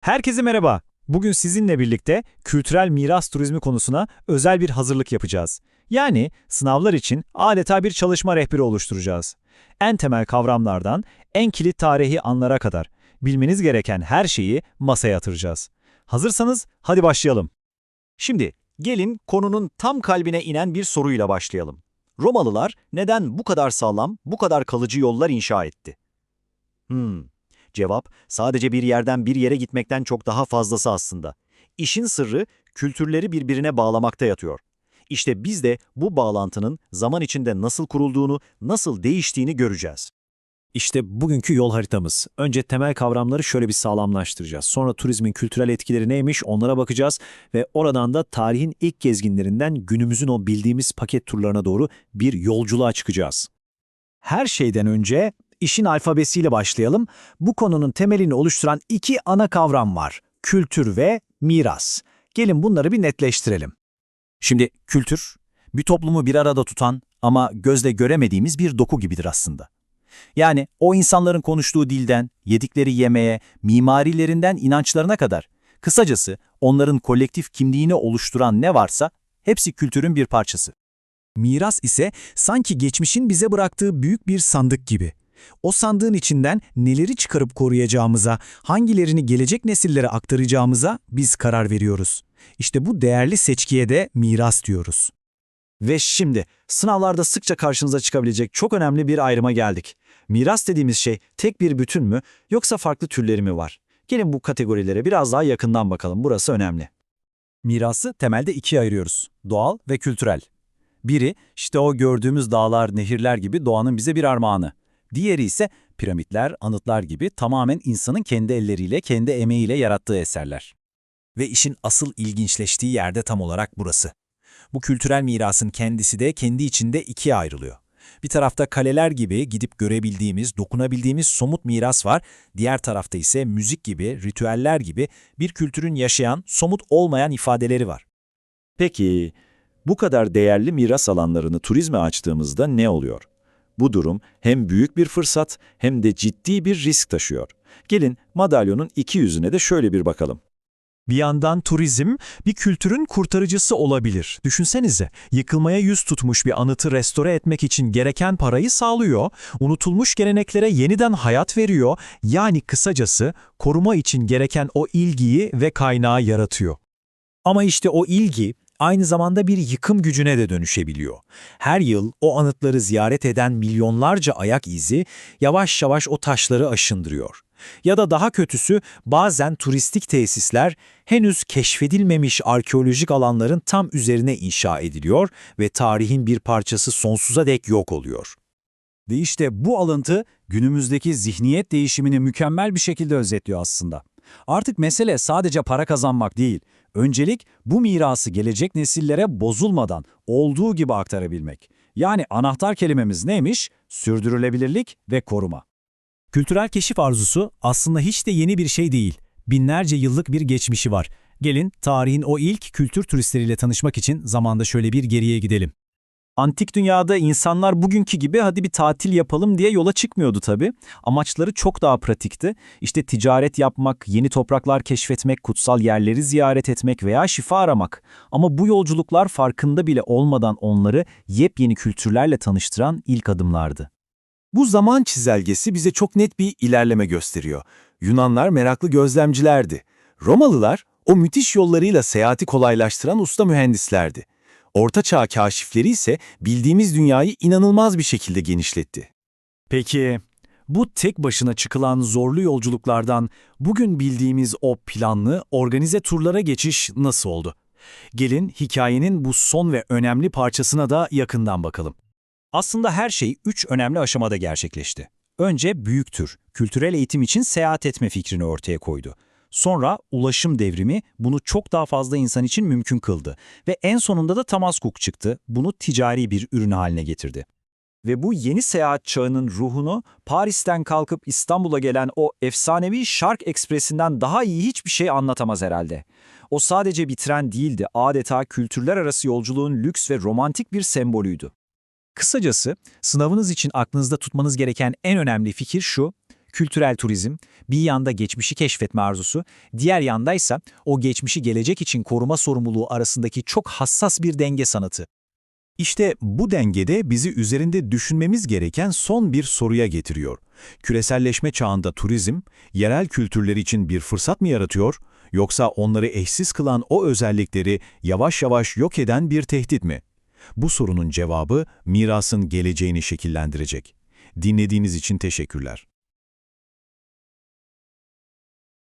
Herkese merhaba. Bugün sizinle birlikte kültürel miras turizmi konusuna özel bir hazırlık yapacağız. Yani sınavlar için adeta bir çalışma rehberi oluşturacağız. En temel kavramlardan en kilit tarihi anlara kadar bilmeniz gereken her şeyi masaya yatıracağız. Hazırsanız hadi başlayalım. Şimdi gelin konunun tam kalbine inen bir soruyla başlayalım. Romalılar neden bu kadar sağlam, bu kadar kalıcı yollar inşa etti? Hmm, Cevap, sadece bir yerden bir yere gitmekten çok daha fazlası aslında. İşin sırrı, kültürleri birbirine bağlamakta yatıyor. İşte biz de bu bağlantının zaman içinde nasıl kurulduğunu, nasıl değiştiğini göreceğiz. İşte bugünkü yol haritamız. Önce temel kavramları şöyle bir sağlamlaştıracağız. Sonra turizmin kültürel etkileri neymiş onlara bakacağız ve oradan da tarihin ilk gezginlerinden günümüzün o bildiğimiz paket turlarına doğru bir yolculuğa çıkacağız. Her şeyden önce işin alfabesiyle başlayalım. Bu konunun temelini oluşturan iki ana kavram var. Kültür ve miras. Gelin bunları bir netleştirelim. Şimdi kültür, bir toplumu bir arada tutan ama gözle göremediğimiz bir doku gibidir aslında. Yani o insanların konuştuğu dilden, yedikleri yemeğe, mimarilerinden inançlarına kadar, kısacası onların kolektif kimliğini oluşturan ne varsa hepsi kültürün bir parçası. Miras ise sanki geçmişin bize bıraktığı büyük bir sandık gibi. O sandığın içinden neleri çıkarıp koruyacağımıza, hangilerini gelecek nesillere aktaracağımıza biz karar veriyoruz. İşte bu değerli seçkiye de miras diyoruz. Ve şimdi sınavlarda sıkça karşınıza çıkabilecek çok önemli bir ayrıma geldik. Miras dediğimiz şey tek bir bütün mü yoksa farklı türleri mi var? Gelin bu kategorilere biraz daha yakından bakalım. Burası önemli. Mirası temelde ikiye ayırıyoruz. Doğal ve kültürel. Biri işte o gördüğümüz dağlar, nehirler gibi doğanın bize bir armağanı. Diğeri ise piramitler, anıtlar gibi tamamen insanın kendi elleriyle, kendi emeğiyle yarattığı eserler. Ve işin asıl ilginçleştiği yerde tam olarak burası. Bu kültürel mirasın kendisi de kendi içinde ikiye ayrılıyor. Bir tarafta kaleler gibi gidip görebildiğimiz, dokunabildiğimiz somut miras var. Diğer tarafta ise müzik gibi, ritüeller gibi bir kültürün yaşayan, somut olmayan ifadeleri var. Peki, bu kadar değerli miras alanlarını turizme açtığımızda ne oluyor? Bu durum hem büyük bir fırsat hem de ciddi bir risk taşıyor. Gelin madalyonun iki yüzüne de şöyle bir bakalım. Bir yandan turizm bir kültürün kurtarıcısı olabilir. Düşünsenize, yıkılmaya yüz tutmuş bir anıtı restore etmek için gereken parayı sağlıyor, unutulmuş geleneklere yeniden hayat veriyor, yani kısacası koruma için gereken o ilgiyi ve kaynağı yaratıyor. Ama işte o ilgi aynı zamanda bir yıkım gücüne de dönüşebiliyor. Her yıl o anıtları ziyaret eden milyonlarca ayak izi yavaş yavaş o taşları aşındırıyor. Ya da daha kötüsü bazen turistik tesisler henüz keşfedilmemiş arkeolojik alanların tam üzerine inşa ediliyor ve tarihin bir parçası sonsuza dek yok oluyor. Ve işte bu alıntı günümüzdeki zihniyet değişimini mükemmel bir şekilde özetliyor aslında. Artık mesele sadece para kazanmak değil, öncelik bu mirası gelecek nesillere bozulmadan olduğu gibi aktarabilmek. Yani anahtar kelimemiz neymiş? Sürdürülebilirlik ve koruma. Kültürel keşif arzusu aslında hiç de yeni bir şey değil. Binlerce yıllık bir geçmişi var. Gelin tarihin o ilk kültür turistleriyle tanışmak için zamanda şöyle bir geriye gidelim. Antik dünyada insanlar bugünkü gibi hadi bir tatil yapalım diye yola çıkmıyordu tabii. Amaçları çok daha pratikti. İşte ticaret yapmak, yeni topraklar keşfetmek, kutsal yerleri ziyaret etmek veya şifa aramak. Ama bu yolculuklar farkında bile olmadan onları yepyeni kültürlerle tanıştıran ilk adımlardı. Bu zaman çizelgesi bize çok net bir ilerleme gösteriyor. Yunanlar meraklı gözlemcilerdi. Romalılar o müthiş yollarıyla seyahati kolaylaştıran usta mühendislerdi. Orta Çağ kaşifleri ise bildiğimiz dünyayı inanılmaz bir şekilde genişletti. Peki, bu tek başına çıkılan zorlu yolculuklardan bugün bildiğimiz o planlı, organize turlara geçiş nasıl oldu? Gelin hikayenin bu son ve önemli parçasına da yakından bakalım. Aslında her şey üç önemli aşamada gerçekleşti. Önce büyük tür, kültürel eğitim için seyahat etme fikrini ortaya koydu. Sonra ulaşım devrimi bunu çok daha fazla insan için mümkün kıldı. Ve en sonunda da Tamaskuk çıktı, bunu ticari bir ürün haline getirdi. Ve bu yeni seyahat çağının ruhunu Paris'ten kalkıp İstanbul'a gelen o efsanevi Şark Ekspresi'nden daha iyi hiçbir şey anlatamaz herhalde. O sadece bir tren değildi, adeta kültürler arası yolculuğun lüks ve romantik bir sembolüydü. Kısacası, sınavınız için aklınızda tutmanız gereken en önemli fikir şu, kültürel turizm, bir yanda geçmişi keşfetme arzusu, diğer yandaysa o geçmişi gelecek için koruma sorumluluğu arasındaki çok hassas bir denge sanatı. İşte bu dengede bizi üzerinde düşünmemiz gereken son bir soruya getiriyor. Küreselleşme çağında turizm, yerel kültürler için bir fırsat mı yaratıyor, yoksa onları eşsiz kılan o özellikleri yavaş yavaş yok eden bir tehdit mi? Bu sorunun cevabı mirasın geleceğini şekillendirecek. Dinlediğiniz için teşekkürler.